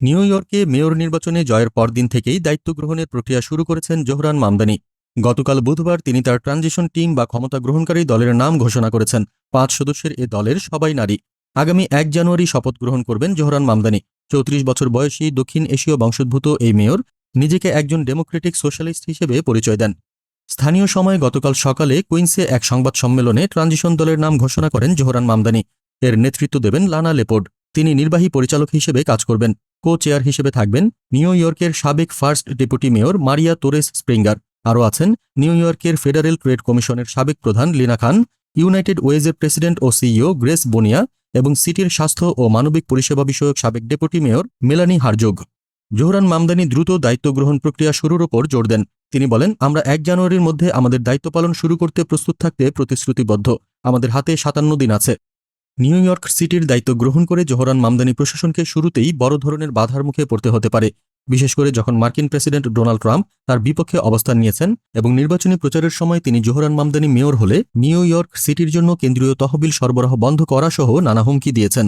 New ইয়র্কে mayor নির্বাচনে জয়ের পরদিন থেকেই দায়িত্ব গ্রহণের প্রক্রিয়া শুরু করেছেন জোহরান মামদানি। গতকাল বুধবার তিনি তার ট্রানজিশন টিম বা ক্ষমতা গ্রহণকারী দলের নাম ঘোষণা করেছেন। পাঁচ সদস্যের এ দলের সবাই নারী। আগামী এক জানুয়ারি শপথ গ্রহণ করবেন জোহরান মামদানি। চৌত্রিশ বছর বয়সী দক্ষিণ এশীয় বংশোদ্ভূত এই মেয়র নিজেকে একজন ডেমোক্রেটিক সোশ্যালিস্ট হিসেবে পরিচয় দেন। স্থানীয় সময় গতকাল সকালে কুইন্সে এক সংবাদ সম্মেলনে ট্রানজিশন দলের নাম ঘোষণা করেন জোহরান মামদানি। এর নেতৃত্ব দেবেন লানা লেপোর্ড। তিনি নির্বাহী পরিচালক হিসেবে কাজ করবেন। কো চেয়ার হিসেবে থাকবেন নিউ ইয়র্কের সাবেক first deputy mayor Maria Torres Springer. আরও আছেন নিউ ইয়র্কের ফেডারেল ট্রেড কমিশনের সাবেক প্রধান লিনা খান, ইউনাইটেড ওয়েজের প্রেসিডেন্ট ও সিইও গ্রেস বোনিয়া এবং সিটির স্বাস্থ্য ও মানবিক পরিষেবা বিষয়ক সাবেক deputy mayor Melanie Hartzog. Zohran Mamdani দ্রুত দায়িত্ব গ্রহণ প্রক্রিয়া শুরুর ওপর জোর দেন। তিনি বলেন, আমরা এক জানুয়ারির মধ্যে আমাদের দায়িত্ব পালন শুরু করতে প্রস্তুত থাকতে প্রতিশ্রুতিবদ্ধ। আমাদের হাতে সাতান্ন দিন আছে। নিউ ইয়র্ক সিটির দায়িত্ব গ্রহণ করে জোহরান মামদানি প্রশাসনকে শুরুতেই বড় ধরনের বাধার মুখে পড়তে হতে পারে। বিশেষ করে যখন মার্কিন প্রেসিডেন্ট ডোনাল্ড ট্রাম্প তার বিপক্ষে অবস্থান নিয়েছেন এবং নির্বাচনী প্রচারের সময় তিনি জোহরান মামদানি মেয়র হলে নিউ ইয়র্ক সিটির জন্য কেন্দ্রীয় তহবিল সরবরাহ বন্ধ করা সহ নানা হুমকি দিয়েছেন।